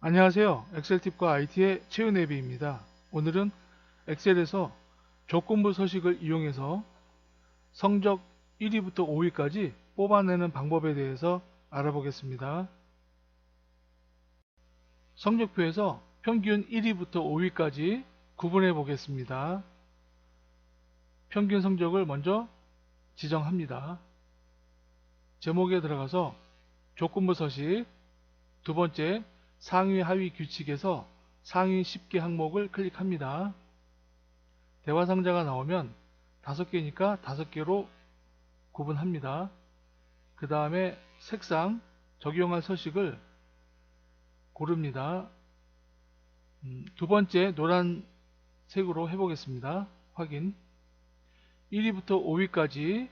안녕하세요. 엑셀팁과 IT의 최은혜비입니다. 오늘은 엑셀에서 조건부 서식을 이용해서 성적 1위부터 5위까지 뽑아내는 방법에 대해서 알아보겠습니다. 성적표에서 평균 1위부터 5위까지 구분해 보겠습니다. 평균 성적을 먼저 지정합니다. 제목에 들어가서 조건부 서식 두 번째 상위 하위 규칙에서 상위 10개 항목을 클릭합니다. 대화 상자가 나오면 5개니까 5개로 구분합니다. 그 다음에 색상 적용할 서식을 고릅니다. 음, 두 번째 노란색으로 해보겠습니다. 확인 1위부터 5위까지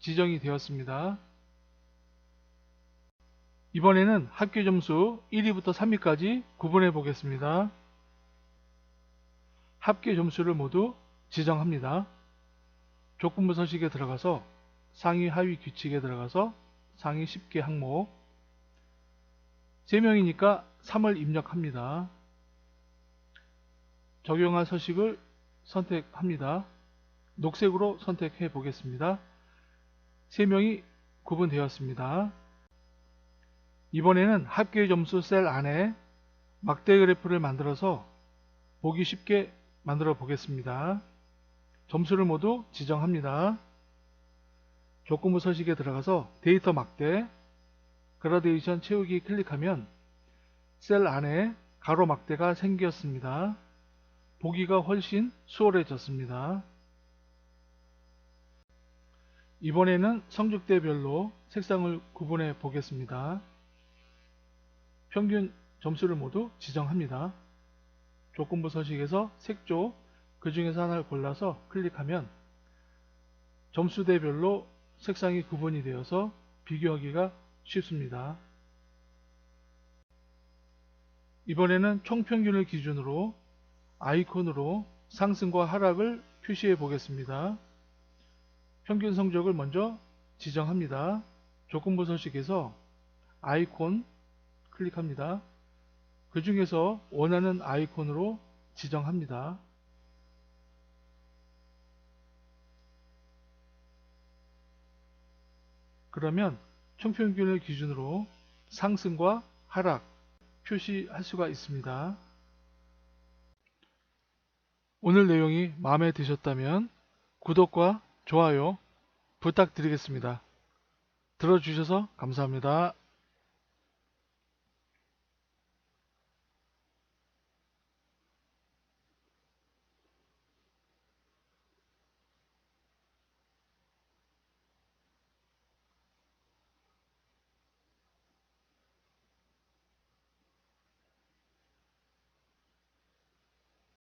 지정이 되었습니다. 이번에는 합계 점수 1위부터 3위까지 구분해 보겠습니다. 합계 점수를 모두 지정합니다. 조건부 서식에 들어가서 상위 하위 규칙에 들어가서 상위 10개 항목 3명이니까 3을 입력합니다. 적용할 서식을 선택합니다. 녹색으로 선택해 보겠습니다. 3명이 구분되었습니다. 이번에는 합계 점수 셀 안에 막대 그래프를 만들어서 보기 쉽게 만들어 보겠습니다. 점수를 모두 지정합니다. 조건부 서식에 들어가서 데이터 막대 그라데이션 채우기 클릭하면 셀 안에 가로 막대가 생겼습니다. 보기가 훨씬 수월해졌습니다. 이번에는 성적대별로 색상을 구분해 보겠습니다. 평균 점수를 모두 지정합니다. 조건부 서식에서 색조 그 중에서 하나를 골라서 클릭하면 점수대별로 색상이 구분이 되어서 비교하기가 쉽습니다. 이번에는 총평균을 기준으로 아이콘으로 상승과 하락을 표시해 보겠습니다. 평균 성적을 먼저 지정합니다. 조건부 서식에서 아이콘 클릭합니다. 그 중에서 원하는 아이콘으로 지정합니다. 그러면 총평균을 기준으로 상승과 하락 표시할 수가 있습니다. 오늘 내용이 마음에 드셨다면 구독과 좋아요 부탁드리겠습니다. 들어주셔서 감사합니다.